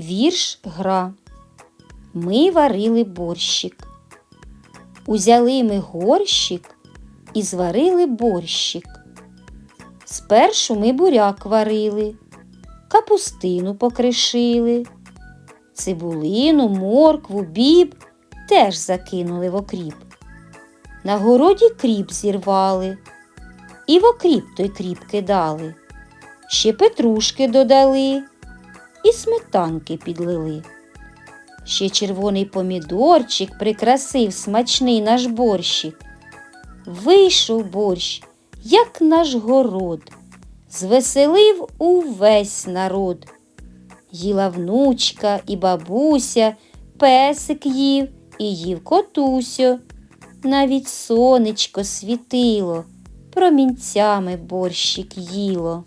Вірш гра. Ми варили борщик. Узяли ми горщик і зварили борщик. Спершу ми буряк варили, капустину покришили, цибулину, моркву, біб теж закинули в окріп. На городі кріп зірвали, і в окріп той кріп кидали. Ще петрушки додали і сметанки підлили. Ще червоний помідорчик прикрасив смачний наш борщик. Вийшов борщ, як наш город, звеселив увесь народ. Їла внучка і бабуся, песик їв і їв котусю. Навіть сонечко світило, промінцями борщик їло.